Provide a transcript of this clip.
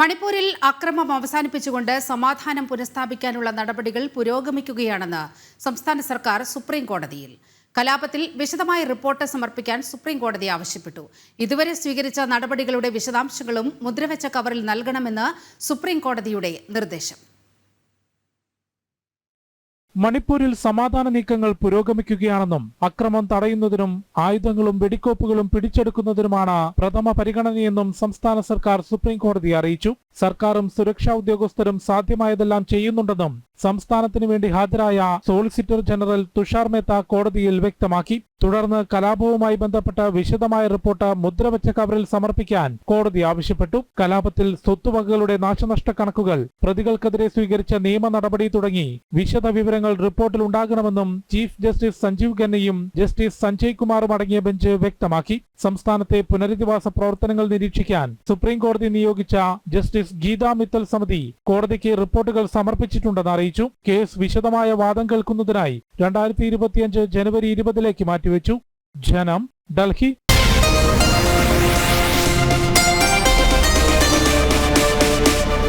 മണിപ്പൂരിൽ അക്രമം അവസാനിപ്പിച്ചുകൊണ്ട് സമാധാനം പുനഃസ്ഥാപിക്കാനുള്ള നടപടികൾ പുരോഗമിക്കുകയാണെന്ന് സംസ്ഥാന സർക്കാർ സുപ്രീം കോടതിയിൽ. കലാപത്തിൽ വിശദമായ റിപ്പോർട്ട് സമർപ്പിക്കാൻ സുപ്രീം കോടതി ആവശ്യപ്പെട്ടു. ഇതുവരെ സ്വീകരിച്ച നടപടികളുടെ വിശദാംശങ്ങളും മുദ്രവെച്ച കവറിൽ നൽകണമെന്ന് സുപ്രീം കോടതിയുടെ നിർദ്ദേശം. മണിപ്പൂരിൽ സമാധാന നീക്കങ്ങൾ പുരോഗമിക്കുകയാണെന്നും അക്രമം തടയുന്നതിനും ആയുധങ്ങളും വെടിക്കോപ്പുകളും പിടിച്ചെടുക്കുന്നതിനുമാണ് പ്രഥമ പരിഗണനയെന്നും സംസ്ഥാന സർക്കാർ സുപ്രീം കോടതിയെ അറിയിച്ചു. സർക്കാരും സുരക്ഷാ ഉദ്യോഗസ്ഥരും സാധ്യമായതെല്ലാം ചെയ്യുന്നുണ്ടെന്നും സംസ്ഥാനത്തിനു വേണ്ടി ഹാജരായ സോളിസിറ്റർ ജനറൽ തുഷാർ മേത്ത കോടതിയിൽ വ്യക്തമാക്കി. തുടർന്ന് കലാപവുമായി ബന്ധപ്പെട്ട വിശദമായ റിപ്പോർട്ട് മുദ്രവച്ച കവറിൽ സമർപ്പിക്കാൻ കോടതി ആവശ്യപ്പെട്ടു. കലാപത്തിൽ സ്വത്തുവകകളുടെ നാശനഷ്ട കണക്കുകൾ പ്രതികൾക്കെതിരെ സ്വീകരിച്ച നിയമ നടപടി തുടങ്ങി വിശദ വിവരങ്ങൾ റിപ്പോർട്ടിൽ ഉണ്ടാകണമെന്നും ചീഫ് ജസ്റ്റിസ് സഞ്ജീവ് ഖന്നയും ജസ്റ്റിസ് സഞ്ജയ് കുമാറും അടങ്ങിയ ബെഞ്ച് വ്യക്തമാക്കി. സംസ്ഥാനത്തെ പുനരധിവാസ പ്രവർത്തനങ്ങൾ നിരീക്ഷിക്കാൻ സുപ്രീം കോടതി നിയോഗിച്ച ജസ്റ്റിസ് ഗീതാ മിത്തൽ സമിതി കോടതിക്ക് റിപ്പോർട്ടുകൾ സമർപ്പിച്ചിട്ടുണ്ടെന്ന് അറിയിച്ചു. കേസ് വിശദമായ വാദം കേൾക്കുന്നതിനായി രണ്ടായിരത്തി ജനുവരി ഇരുപതിലേക്ക് മാറ്റിവെച്ചു. ജനം ഡൽഹി